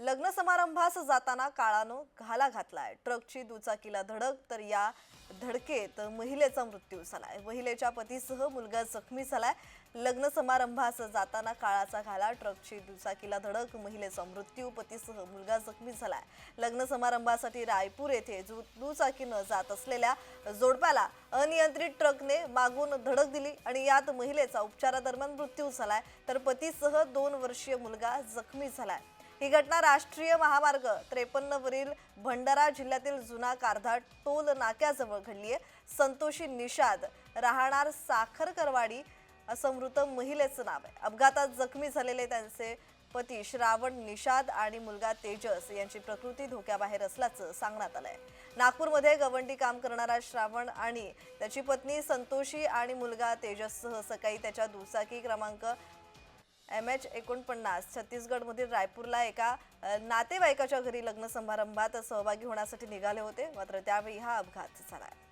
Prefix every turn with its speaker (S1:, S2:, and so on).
S1: लग्न समारंभास जाताना काळानं घाला घातलाय. ट्रकची दुचाकीला धडक तर या धडकेत महिलेचा मृत्यू झालाय. महिलेच्या पतीसह मुलगा जखमी झालाय. लग्न समारंभास जाताना काळाचा घाला ट्रकची दुचाकीला धडक महिलेचा मृत्यू पतीसह मुलगा जखमी झालाय. लग्न समारंभासाठी रायपूर येथे जु- दुचाकीनं जात असलेल्या जोडप्याला अनियंत्रित ट्रकने मागून धडक दिली आणि यात महिलेचा उपचारादरम्यान मृत्यू झालाय. तर पतीसह दोन वर्षीय मुलगा जखमी झालाय. ही घटना राष्ट्रीय महामार्ग त्रेपन्न वरील भंडारा जिल्ह्यातील जुना कारधा टोल नाक्याजवळ घडली आहे संतोषी निषाद राहणार साखरकरवाडी असं मृत महिलेचं नाव आहे. अपघातात जखमी झालेले त्यांचे पती श्रावण निषाद आणि मुलगा तेजस यांची प्रकृती धोक्याबाहेर असल्याचं सांगण्यात आलंय. नागपूरमध्ये गवंडी काम करणारा श्रावण आणि त्याची पत्नी संतोषी आणि मुलगा तेजससह सकाळी त्याच्या दुचाकी क्रमांक एम एच एकोणपन्नास. छत्तीसगडमधील रायपूरला एका नातेवाईकाच्या घरी लग्न समारंभात सहभागी होण्यासाठी निघाले होते. मात्र त्यावेळी हा अपघात झाला. आहे